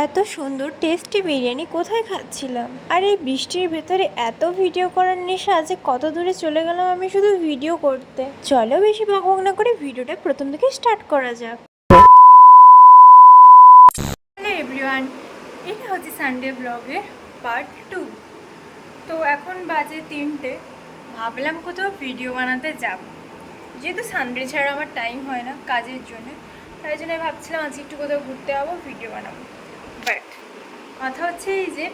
এত সুন্দর টেস্টি বিরিয়ানি কোথায় খাচ্ছিলাম? আর এই বৃষ্টির ভেতরে এত ভিডিও করার নেশা যে কত দূরে চলে গেলাম আমি শুধু ভিডিও করতে। চলো বেশি বকবক না করে ভিডিওটা প্রথম থেকে স্টার্ট করা যাক। হ্যালো এভরিওয়ান এটা হচ্ছে সানডে ব্লগের পার্ট টু তো এখন বাজে তিনটে, ভাবলাম কোথাও ভিডিও বানাতে যাব। যেহেতু সানডে ছাড়া আমার টাইম হয় না কাজের জন্য, তাই জন্য ভাবছিলাম আজকে একটু কোথাও ঘুরতে যাব ভিডিও বানাবো। কথা হচ্ছে এই যে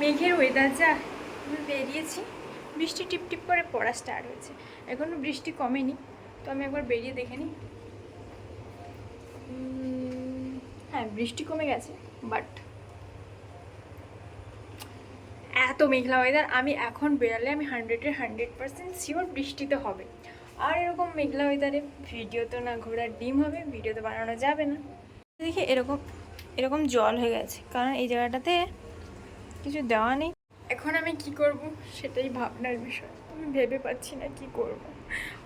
মেঘের ওয়েদার যা, আমি বেরিয়েছি। বৃষ্টি টিপ টিপ করে পড়া স্টার্ট হয়েছে। এখনও বৃষ্টি কমেনি, তো আমি একবার বেরিয়ে দেখে নিই। হ্যাঁ বৃষ্টি কমে গেছে বাট এত মেঘলা ওয়েদার আমি এখন বেরালে আমি হান্ড্রেডের হান্ড্রেড পার্সেন্ট শিওর বৃষ্টিতে হবে। আর এরকম মেঘলা ওয়েদারে ভিডিও তো না ঘোরার ডিম হবে ভিডিও তো বানানো যাবে না। দেখি এরকম এরকম জল হয়ে গেছে। কারণ এই জায়গাটাতে কিছু দেওয়া নেই। এখন আমি কি করব সেটাই ভাবনার বিষয়। আমি ভেবে পাচ্ছি না কি করব।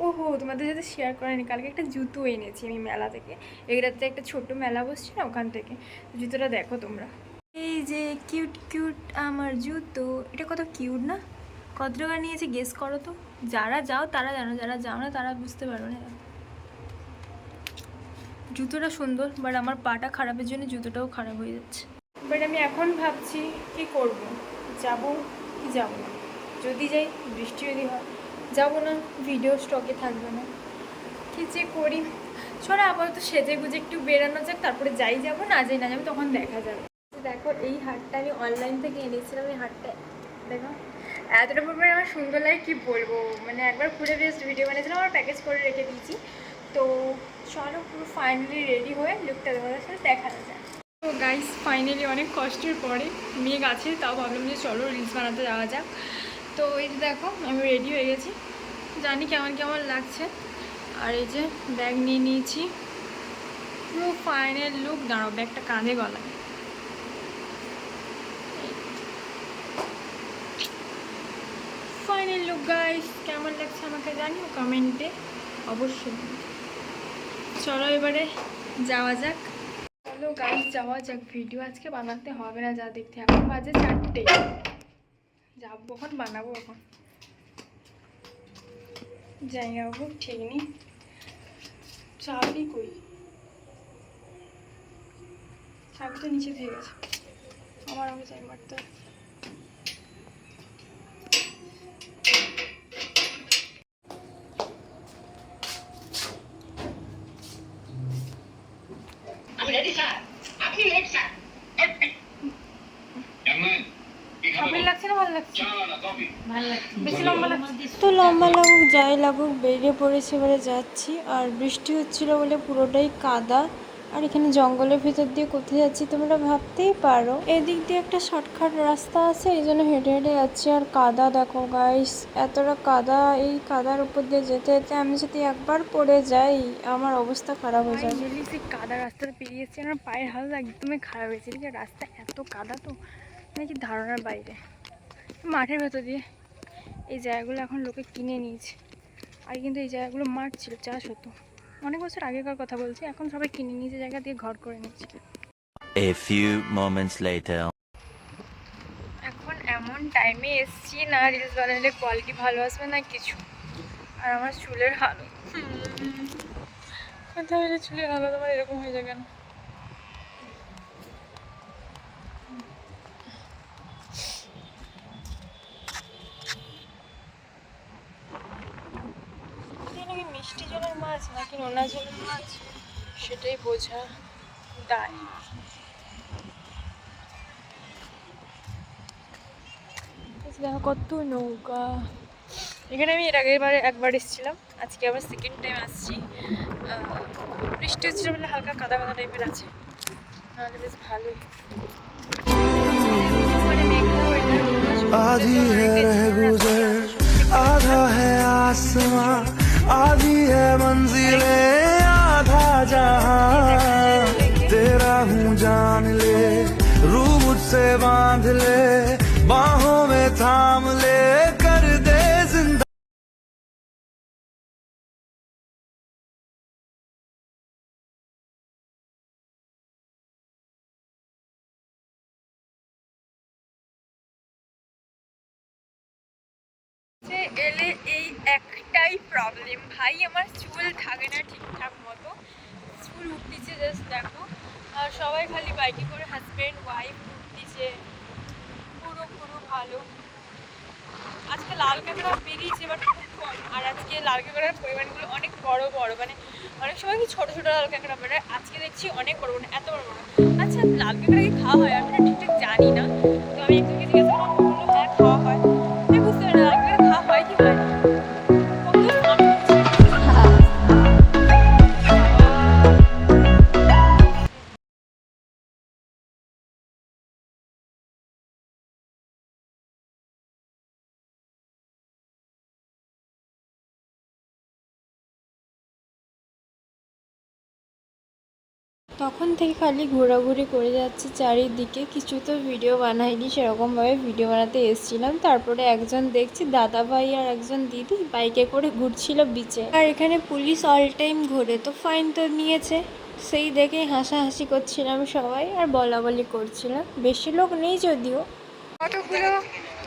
ওহো তোমাদের সাথে শেয়ার করেনি কালকে একটা জুতো এনেছি আমি মেলা থেকে। এগুলাতে একটা ছোট মেলা বসছে না ওখান থেকে। জুতোটা দেখো তোমরা। এই যে কিউট কিউট আমার জুতো। এটা কত কিউট না? কত টাকা নিয়েছে গেস করো তো। যারা যাও তারা জানো। যারা যাও না তারা বুঝতে পারো না। জুতোটা সুন্দর বাট আমার পাটা খারাপের জন্য জুতোটাও খারাপ হয়ে যাচ্ছে। বাট আমি এখন ভাবছি কি করব? যাব কি যাব না? যদি যাই, বৃষ্টি যদি হয়, যাব না ভিডিও স্টকে থাকবে না। কি যে করি? ছোড়া আপাতত সেজে গুজে একটু বেরানো যাক, তারপরে যাই যাব, না যাই না যাবে, তখন দেখা যাবে। দেখো, এই হারটা আমি অনলাইন থেকে এনেছিলাম, এই হারটা। দেখো, এতটা পরিমাণে আমার সুন্দর লাগে, কি বলব? মানে একবার খুলে বেস্ট ভিডিও বানিয়েছিলাম আমার প্যাকেজ করে রেখে দিয়েছি। তো চলো পুরো ফাইনালি রেডি হয়ে লুকটা তোমাদের সাথে দেখানো যায় তো গাইস ফাইনালি অনেক কষ্টের পরে মেঘ আছে, তাও ভাবলাম যে চলো রিলস বানাতে যাওয়া যাক। তো এই যে দেখো, আমি রেডি হয়ে গেছি। জানি কেমন কেমন লাগছে। আর এই যে ব্যাগ নিয়ে নিয়েছি। পুরো ফাইনাল লুক দাঁড়াও, ব্যাগটা কাঁধে গলায়। ফাইনাল লুক গাইস কেমন লাগছে আমাকে জানিও কমেন্টে। অবশ্যই। চলো এবারে যাওয়া যাক। চলো গাইস যাওয়া যাক। ভিডিও আজকে বানাতে হবে না, যা দেখতে এখন বাজে চারটে। যাব এখন, বানাবো এখন। যাই না বাবু ঠিক নেই চাবি কই? চাবি তো নিচে থেকে গেছে। আমার আমি চাই মারতে হবে। আমি রেডি স্যার আপনি লেট স্যার কবে লাগছে না ভালো লাগছে চা না কফি ভালো লাগছে বেশি লম্বা লাগছে তো লম্বা লাগুক যাই লাগুক বেরিয়ে পড়েছে এবারে যাচ্ছি। আর বৃষ্টি হচ্ছিল বলে পুরোটাই কাদা। আর এখানে জঙ্গলের ভিতর দিয়ে কোথায় যাচ্ছি তোমরা ভাবতেই পারো। এদিক দিয়ে একটা শর্টকাট রাস্তা আছে, এই জন্য হেঁটে হেঁটে যাচ্ছি। আর কাদা দেখো গাইস এতটা কাদা, এই কাদার উপর দিয়ে যেতে যেতে আমি যদি একবার পড়ে যাই, আমার অবস্থা খারাপ হয়ে যাবে। সেই কাদা রাস্তাটা পেরিয়ে এসেছি, আমার পায়ের হাল একদমই খারাপ হয়েছে আছে রাস্তা এত কাদা তো, নাকি ধারণার বাইরে। মাঠের ভেতর দিয়ে এই জায়গাগুলো এখন লোকে কিনে নিয়েছে। আগে কিন্তু এই জায়গাগুলো মাঠ ছিল চাষ হতো অনেক বছর আগেকার কথা বলছি এখন সবাই কিনে নিয়েছে জায়গা দিয়ে ঘর করে নিয়েছে A few moments later. এখন এমন টাইমে এসছি না রিলস বানালে কোয়ালিটি ভালো আসবে না কিছু। আর আমার চুলের হালত কথা হলে চুলের হালত আমার এরকম হয়ে যায় কেন? এটা নাকি মিষ্টি জলের মাছ নাকি নোনা জলের মাছ সেটাই বোঝা দায় এই যে দেখো কত নৌকা এখানে আমি এর আগের বারে একবার এসেছিলাম আজকে আবার সেকেন্ড টাইম আসছি আহ, বৃষ্টি হচ্ছিল বলে হালকা কাদা কাদা টাইপের আছে নাহলে বেশ ভালোই মানে মেঘলা weather, आधी है रह गुजर आधा है आसमां बांध ले, बाहों में थाम ले, कर दे जिंदा। এলে এই একটাই প্রবলেম ভাই, আমার চুল থাকে না ঠিকঠাক মতো। চুল উঠতেছে জাস্ট দেখো। সবাই খালি বাইকে করে হাজব্যান্ড ওয়াইফ উঠতেছে পুরো পুরো ভালো। আজকে লাল কাঁকড়া বেরিয়েছে বাট খুব কম। আর আজকে লাল কাঁকড়ার পরিমাণগুলো অনেক বড় বড়। মানে অনেক সময় কি ছোটো ছোটো লাল কাঁকড়া বেরোয়, আজকে দেখছি অনেক বড় মানে এত বড় বড়। আচ্ছা লাল কাঁকড়া কি খাওয়া হয়? আমি ঠিকঠাক জানি না। তো আমি একজনকে তখন থেকে খালি ঘোরাঘুরি করে যাচ্ছে চারিদিকে। কিছু তো ভিডিও বানাইনি, সেরকমভাবে ভিডিও বানাতে এসেছিলাম। তারপরে একজন দেখছি দাদা ভাই আর একজন দিদি বাইকে করে ঘুরছিল বিচে আর এখানে পুলিশ অল টাইম ঘোরে, তো ফাইন তো নিয়েছে। সেই দেখে হাসাহাসি করছিলাম সবাই আর বলা বলি করছিলাম। বেশি লোক নেই যদিও। ফটোগুলো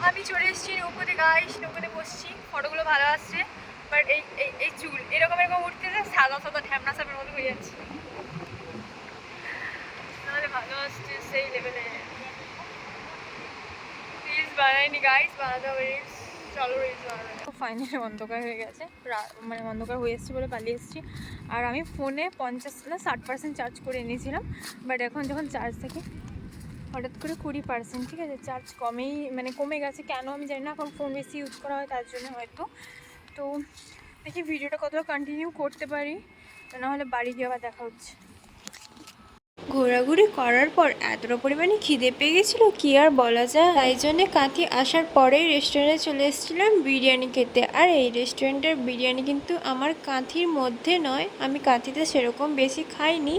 আমি চলে এসেছি নৌকোতে গাইস নৌকোতে বসছি। ফটোগুলো ভালো আসছে বাট এই এই চুল, এরকম এরকম উঠতেছে সাদা সাদা ঢ্যামনা সাপের মতো হয়ে যাচ্ছে তাহলে ভালো আসছে সেই লেভেলে বানাইনি গাইস বানাতে হবে চলো রিলস বানাবে ফাইনালি অন্ধকার হয়ে গেছে। মানে অন্ধকার হয়ে এসেছি বলে পালিয়ে এসেছি। আর আমি ফোনে পঞ্চাশ না, ষাট পার্সেন্ট চার্জ করে এনেছিলাম। বাট এখন যখন চার্জ থাকে, হঠাৎ করে কুড়ি পার্সেন্ট ঠিক আছে? চার্জ কমেই মানে কমে গেছে। কেন আমি জানি না, এখন ফোন বেশি ইউজ করা হয়, তার জন্য হয়তো। তো দেখি ভিডিওটা কতটা কন্টিনিউ করতে পারি। নাহলে বাড়ি গিয়ে আবার দেখা হচ্ছে। ঘোরাঘুরি করার পর এতটা পরিমাণে খিদে পেয়ে গেছিল, কি আর বলা যায়? তাই জন্যে কাঁথি আসার পরেই রেস্টুরেন্টে চলে এসেছিলাম বিরিয়ানি খেতে। আর এই রেস্টুরেন্টের বিরিয়ানি কিন্তু আমার কাঁথির মধ্যে নয়, আমি কাঁথিতে সেরকম বেশি খাইনি।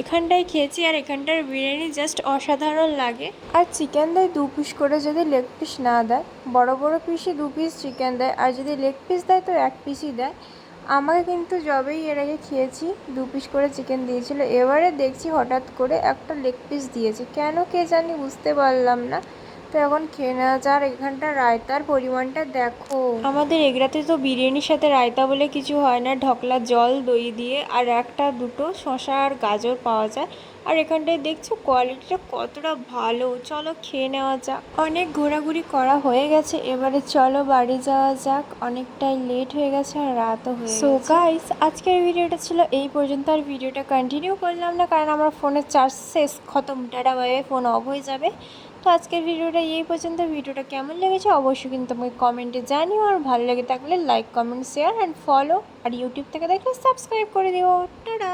এখানটায় খেয়েছি আর এখানটার বিরিয়ানি জাস্ট অসাধারণ লাগে। আর চিকেন দেয় দু পিস করে যদি লেগ পিস না দেয়, বড় বড় পিসে দু পিস চিকেন দেয়, আর যদি লেগ পিস দেয় তো এক পিসই দেয়। আমাকে কিন্তু যবেই এর আগে খেয়েছি, দু পিস করে চিকেন দিয়েছিল। এবারে দেখছি হঠাৎ করে একটা লেগ পিস দিয়েছে। কেন কে জানি বুঝতে পারলাম না। তো এখন খেয়ে নেওয়া যার এখানটা রায়তার পরিমাণটা দেখো। আমাদের এগরাতে তো বিরিয়ানির সাথে রায়তা বলে কিছু হয় না ঢকলা জল দই দিয়ে আর একটা দুটো শশা আর গাজর পাওয়া যায়। আর এখানটায় দেখছ কোয়ালিটিটা কতটা ভালো। চলো খেয়ে নেওয়া যাক। অনেক ঘোরাঘুরি করা হয়ে গেছে এবারে চলো বাড়ি যাওয়া যাক। অনেকটাই লেট হয়ে গেছে আর রাতও হয়ে সো গাইস আজকের ভিডিওটা ছিল এই পর্যন্ত আর ভিডিওটা কন্টিনিউ করলাম না কারণ আমার ফোনের চার্জ শেষ খতম টাটা ভাবে ফোন অফ হয়ে যাবে। তো আজকের ভিডিওটা এই পর্যন্ত। ভিডিওটা কেমন লেগেছে অবশ্যই কিন্তু আমাকে কমেন্টে জানিও। আর ভালো লেগে থাকলে like comment share and follow R YouTube থেকে দেখলে সাবস্ক্রাইব করে দিও। টাটা!